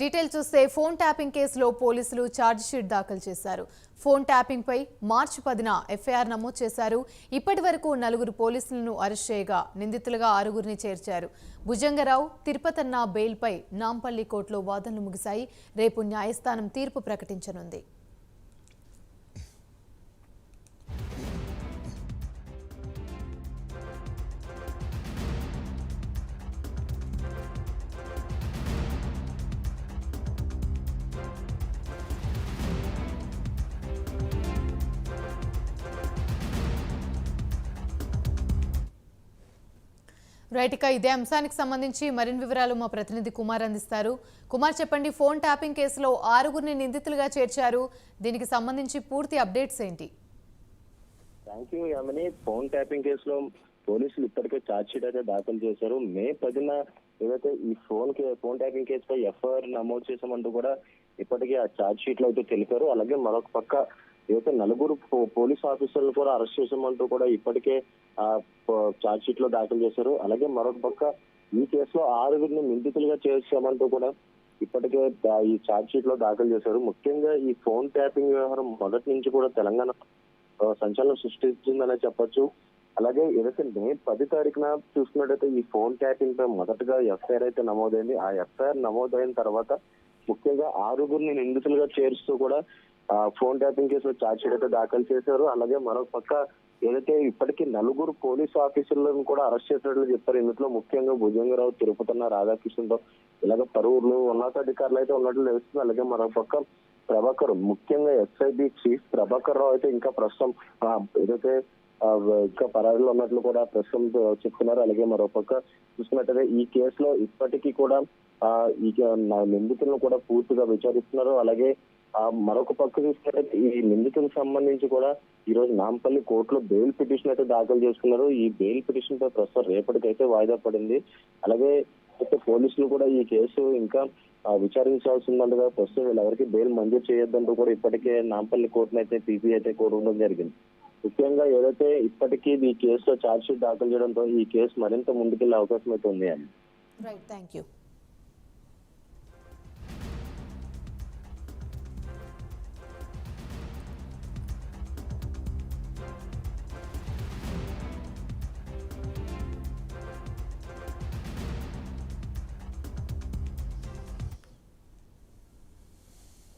Detail చూస్తే phone tapping కేసులో పోలీసులు ఛార్జ్ షీట్ దాఖలు చేశారు. ఫోన్ ట్యాపింగ్పై మార్చి పదిన ఎఫ్ఐఆర్ నమోదు చేశారు. ఇప్పటి వరకు నలుగురు పోలీసులను అరెస్ట్ చేయగా నిందితులుగా ఆరుగురిని చేర్చారు. భుజంగరావు తిరుపతన్న బెయిల్పై నాంపల్లి కోర్టులో వాదనలు ముగిశాయి. రేపు న్యాయస్థానం తీర్పు ప్రకటించనుంది. రైట్ ఇక ఇదే అంశానికి సంబంధించి మరిన్ని వివరాలు మా ప్రతినిధి కుమార్ అందిస్తారు. కుమార్ చెప్పండి ఫోన్ ట్యాపింగ్ కేసులో ఆరుగురిని నిందితులుగా చేర్చారు. దీనికి సంబంధించి పూర్తి అప్డేట్స్ ఏంటి? Thank you Yamini phone tapping కేసులో పోలీసులు ఇప్పటికే ఛార్జ్ షీట్ అయితే దాఖలు చేశారు. మే పదిన ఏదైతే ఈ ఫోన్ ఫోన్ ట్యాపింగ్ కేసుపై ఎఫ్ఐఆర్ నమోదు చేశామంటూ కూడా ఇప్పటికే ఆ ఛార్జ్ షీట్లో అయితే తెలిపారు. అలాగే మరొక పక్క ఏదైతే నలుగురు పో- పోలీస్ ఆఫీసర్లు కూడా అరెస్ట్ చేసామంటూ కూడా ఇప్పటికే ఛార్జ్ షీట్లో దాఖలు చేశారు. అలాగే మరొక పక్క ఈ కేసులో ఆరుగురిని నిందితులుగా చేర్చామంటూ కూడా ఇప్పటికే ఈ ఛార్జ్ షీట్లో దాఖలు చేశారు. ముఖ్యంగా ఈ ఫోన్ ట్యాపింగ్ వ్యవహారం మొదటి నుంచి కూడా తెలంగాణ సంచలనం సృష్టించిందనే చెప్పొచ్చు. అలాగే ఏదైతే మే పది తారీఖున చూసుకున్నట్టయితే ఈ ఫోన్ ట్యాపింగ్ పై మొదటగా ఎఫ్ఐఆర్ అయితే నమోదైంది. ఆ ఎఫ్ఐఆర్ నమోదైన తర్వాత ముఖ్యంగా ఆరుగురిని నిందితులుగా చేరుస్తూ కూడా ఫోన్ ట్యాపింగ్ కేసులో ఛార్జ్ షీట్ అయితే దాఖలు చేశారు. అలాగే మరొక పక్క ఏదైతే ఇప్పటికీ నలుగురు పోలీసు ఆఫీసర్లను కూడా అరెస్ట్ చేసినట్లు చెప్పారు. ఇందులో ముఖ్యంగా భుజంగరావు తిరుపతన్న రాధాకృష్ణతో ఇలాగ పరువులు ఉన్నతాధికారులు అయితే ఉన్నట్లు తెలుస్తుంది. అలాగే మరొక పక్క ప్రభాకర్ ముఖ్యంగా ఎస్ఐబి చీఫ్ ప్రభాకర్ రావు అయితే ఇంకా ప్రస్తుతం ఏదైతే ఇంకా పరారీలో ఉన్నట్లు కూడా ప్రస్తుతం చెప్తున్నారు. అలాగే మరోపక్క చూసుకున్నట్టయితే ఈ కేసులో ఇప్పటికీ కూడా ఆ ఈ నిందితులను కూడా పూర్తిగా విచారిస్తున్నారు. అలాగే ఆ మరొక పక్క చూసుకున్నట్టయితే ఈ నిందితులకు సంబంధించి కూడా ఈ రోజు నాంపల్లి కోర్టులో బెయిల్ పిటిషన్ అయితే దాఖలు చేసుకున్నారు. ఈ బెయిల్ పిటిషన్ పై ప్రస్తుతం రేపటికైతే వాయిదా పడింది. అలాగే అయితే పోలీసులు కూడా ఈ కేసు ఇంకా విచారించాల్సి ఉందండగా ప్రస్తుతం వీళ్ళెవరికి బెయిల్ మంజూరు చేయొద్దంటూ కూడా ఇప్పటికే నాంపల్లి కోర్టును అయితే పీపీ అయితే కోరడం జరిగింది. ముఖ్యంగా ఏదైతే ఇప్పటికీ ఈ కేసులో ఛార్జ్ షీట్ దాఖలు చేయడంతో ఈ కేసు మరింత ముందుకెళ్ళే అవకాశం అయితే ఉంది అని రైట్ థ్యాంక్ యూ